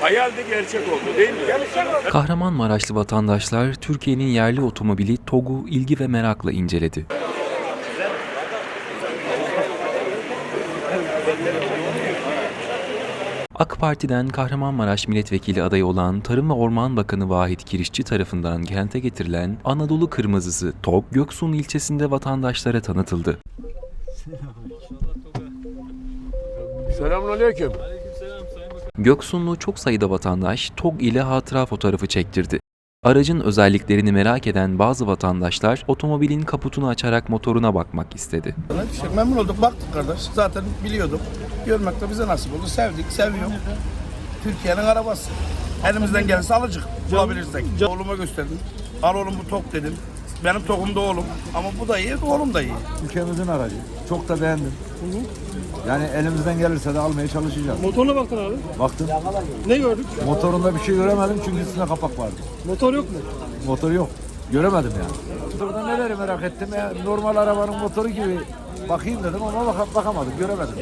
hayal de gerçek oldu değil mi? Kahramanmaraşlı vatandaşlar Türkiye'nin yerli otomobili TOG'u ilgi ve merakla inceledi. AK Parti'den Kahramanmaraş Milletvekili adayı olan Tarım ve Orman Bakanı Vahit Kirişçi tarafından kente getirilen Anadolu Kırmızısı TOG, Göksun ilçesinde vatandaşlara tanıtıldı. Selamünaleyküm. Göksunlu çok sayıda vatandaş TOG ile hatıra fotoğrafı çektirdi. Aracın özelliklerini merak eden bazı vatandaşlar otomobilin kaputunu açarak motoruna bakmak istedi. İşte memnun olduk, baktık kardeş. Zaten biliyorduk. Görmek de bize nasip oldu. Sevdik, seviyorum. Türkiye'nin arabası. Elimizden gelirse alacak, bulabilirsek. Oğluma gösterdim. Al oğlum bu tok dedim. Benim tokum da oğlum. Ama bu da iyi, oğlum da iyi. ülkemizin aracı. Çok da beğendim. Yani elimizden gelirse de almaya çalışacağız. Motoruna baktın abi. Baktım. Ne gördük? Motorunda bir şey göremedim çünkü üstüne kapak vardı. Motor yok mu? Motor yok. Göremedim yani. Motorda neleri merak ettim. Ya, normal arabanın motoru gibi bakayım dedim ama baka- bakamadım, göremedim.